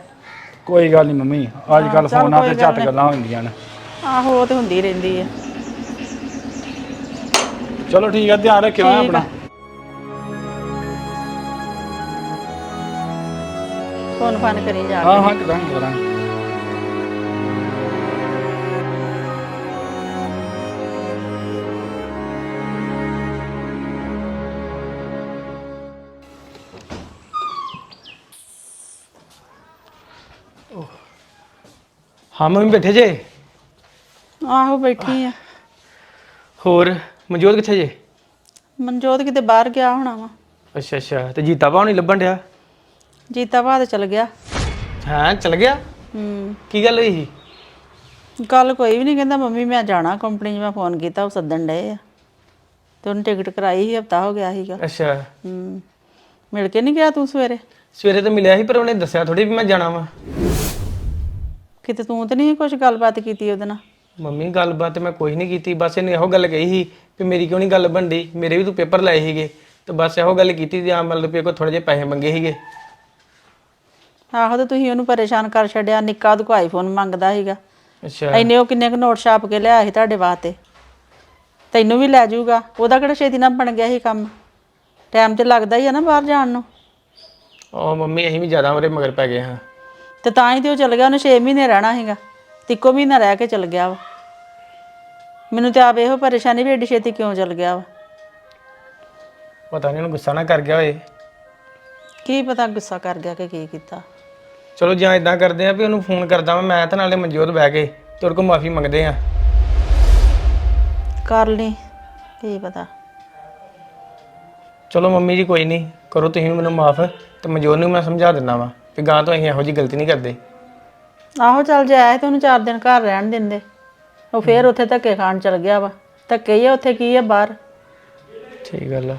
ਕੋਈ ਗੱਲ ਨਹੀਂ ਮੰਮੀ ਅੱਜ ਕੱਲ ਚੱਲ ਫੋਨਾਂ ਤੇ ਝੱਟ। ਗੱਲਾਂ ਹੁੰਦੀਆਂ ਨੇ। ਆਹੋ ਉਹ ਤੇ ਹੁੰਦੀ ਰਹਿੰਦੀ ਆ। ਚਲੋ ਠੀਕ ਆ ਧਿਆਨ ਰੱਖਿਓ ਹੈਂ ਠੀਕ ਆ। ਆਪਣਾ ਫੋਨ ਫਾਨ ਕਰੀ ਜਾ ਹਾਂ ਹਾਂ ਕਰਾਂਗੇ ਕਰਾਂਗੇ। ਹਾਂ ਮੰਮੀ ਬੈਠੇ ਜੇ? ਆਹੋ ਬੈਠੀ ਆ। ਹੋਰ ਮਨਜੋਤ ਕਿੱਥੇ ਜੇ? ਮਨਜੋਤ ਕਿਤੇ ਬਾਹਰ ਗਿਆ ਹੋਣਾ ਵਾ। ਅੱਛਾ ਅੱਛਾ ਤੇ ਜੀਤਾ ਨਹੀਂ ਲੱਭਣ ਡਿਆ? ਜੀਤਾ ਬਾਅਦ ਚਲ ਗਿਆ। ਹਾਂ ਚਲ ਗਿਆ? ਹੂੰ। ਕੀ ਗੱਲ ਹੋਈ ਸੀ? ਗੱਲ ਕੋਈ ਵੀ ਨਹੀਂ ਕਹਿੰਦਾ ਮੰਮੀ ਮੈਂ ਜਾਣਾ ਕੰਪਨੀ 'ਚ ਮੈਂ ਫੋਨ ਕੀਤਾ ਉਹ ਸੱਦਣ ਡਏ ਆ। ਤੇ ਉਹਨੇ ਟਿਕਟ ਕਰਾਈ ਸੀ ਹਫਤਾ ਹੋ ਗਿਆ ਸੀਗਾ। ਅੱਛਾ। ਹੂੰ। ਮਿਲ ਕੇ ਨਹੀਂ ਗਿਆ ਤੂੰ ਸਵੇਰੇ? ਸਵੇਰੇ ਤਾਂ ਮਿਲਿਆ ਸੀ ਪਰ ਉਹਨੇ ਦੱਸਿਆ ਥੋੜੀ ਵੀ ਮੈਂ ਜਾਣਾ ਵਾ। ਕਿਤੇ ਤੂੰ ਤੇ ਨਹੀਂ ਕੁਝ ਗੱਲਬਾਤ ਕੀਤੀ ਉਹਦੇ ਨਾਲ? ਮੰਮੀ ਗੱਲਬਾਤ ਮੈਂ ਕੋਈ ਨਹੀਂ ਕੀਤੀ ਬਸ ਇਹਨੇ ਇਹੋ ਗੱਲ ਕਹੀ ਸੀ ਕਿ ਮੇਰੀ ਕਿਉਂ ਨਹੀਂ ਗੱਲ ਬਣਦੀ? ਮੇਰੇ ਵੀ ਤੂੰ ਪੇਪਰ ਲਾਏ ਸੀਗੇ ਤੇ ਬਸ ਇਹੋ ਗੱਲ ਕੀਤੀ ਜਾਂ ਮਤਲਬ ਵੀ ਕੋ ਥੋੜੇ ਜਿਹੇ ਪੈਸੇ ਮੰਗੇ ਸੀਗੇ। ਆਹੋ ਤੇ ਤੁਸੀਂ ਉਹਨੂੰ ਪਰੇਸ਼ਾਨ ਕਰ ਛੱਡਿਆ ਨਿੱਕਾ ਉਹਦੇ ਕੋਲ ਆਈਫੋਨ ਮੰਗਦਾ ਸੀਗਾ। ਅੱਛਾ। ਐਨੇ ਉਹ ਕਿੰਨੇ ਕੁ ਨੋਟ ਛਾਪ ਕੇ ਲਿਆਇਆ ਸੀ ਤੁਹਾਡੇ ਵਾਸਤੇ? ਤੈਨੂੰ ਵੀ ਲੈ ਜਾਊਗਾ। ਉਹਦਾ ਕਿਹੜਾ ਛੇਤੀ ਨਾਲ ਬਣ ਗਿਆ ਸੀ ਕੰਮ? ਟਾਈਮ ਤੇ ਲੱਗਦਾ ਹੀ ਆ ਨਾ ਬਾਹਰ ਜਾਣ ਨੂੰ। ਉਹ ਮੰਮੀ ਅਸੀਂ ਵੀ ਜ਼ਿਆਦਾ ਮਰੇ ਮਗਰ ਪੈ ਗਏ ਹਾਂ। ਤੇ ਤਾਂ ਹੀ ਤੇ ਉਹ ਚਲ ਗਿਆ ਉਹਨੇ 6 ਮਹੀਨੇ ਰਹਿਣਾ ਸੀਗਾ। ਤੇ ਇੱਕੋ ਮਹੀਨਾ ਰਹਿ ਕੇ ਚਲ ਗਿਆ ਵਾ। ਮੈਨੂੰ ਤੇ ਆਪ ਇਹੋ ਪਰੇਸ਼ਾਨੀ ਵੀ ਏਡੀ ਛੇਤੀ ਕਿਉਂ ਚਲ ਗਿਆ ਵਾ? ਪਤਾ ਨਹੀਂ ਉਹਨੂੰ ਗੁੱਸਾ ਨਾ ਕਰ ਗਿਆ ਹੋਏ। ਕੀ ਪਤਾ ਗੁੱਸਾ ਕਰ ਗਿਆ ਕਿ ਕੀ ਕੀਤਾ। ਚਲੋ ਜਾਂ ਇਦਾਂ ਕਰਦੇ ਆ ਵੀ ਉਹਨੂੰ ਫੋਨ ਕਰਦਾ ਵਾਂ ਮੈਂ ਤੇ ਨਾਲੇ ਮਨਜੋਤ ਬਹਿ ਕੇ ਤੇ ਉਹਦੇ ਕੋਲ ਮਾਫੀ ਮੰਗਦੇ ਆ। ਕਰ ਲਈ ਕੀ ਪਤਾ। ਚਲੋ ਮੰਮੀ ਜੀ ਕੋਈ ਨਹੀਂ ਕਰੋ ਤੁਸੀਂ ਮੈਨੂੰ ਮਾਫ ਤੇ ਮਨਜੋਤ ਨੂੰ ਮੈਂ ਸਮਝਾ ਦਿੰਦਾ ਵਾਂ ਕਿ ਗਾਂ ਤੋਂ ਅਸੀਂ ਇਹੋ ਜੀ ਗਲਤੀ ਨਹੀਂ ਕਰਦੇ। ਆਹੋ ਚੱਲ ਜੇ ਆਏ ਤੇ ਉਹਨੂੰ ਚਾਰ ਦਿਨ ਘਰ ਰਹਿਣ ਦਿੰਦੇ। ਉਹ ਫੇਰ ਉੱਥੇ ਧੱਕੇ ਖਾਣ ਚਲ ਗਿਆ ਵਾ। ਧੱਕੇ ਹੀ ਆ ਉੱਥੇ ਕੀ ਆ ਬਾਹਰ? ਠੀਕ ਗੱਲ ਆ।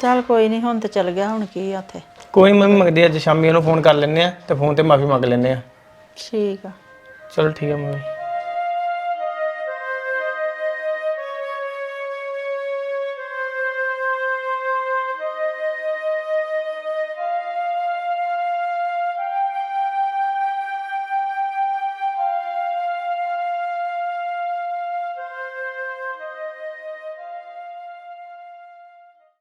ਚੱਲ ਕੋਈ ਨਹੀਂ ਹੁਣ ਤੇ ਚਲ ਗਿਆ ਹੁਣ ਕੀ ਆ ਉੱਥੇ? ਕੋਈ ਮੰਮੀ ਮੰਗਦੇ ਅੱਜ ਸ਼ਾਮੀ ਉਹਨੂੰ ਫੋਨ ਕਰ ਲੈਂਦੇ ਆ ਤੇ ਫੋਨ ਤੇ ਮਾਫੀ ਮੰਗ ਲੈਂਦੇ ਆ। ਠੀਕ ਆ। ਚਲੋ ਠੀਕ ਆ ਮੰਮੀ।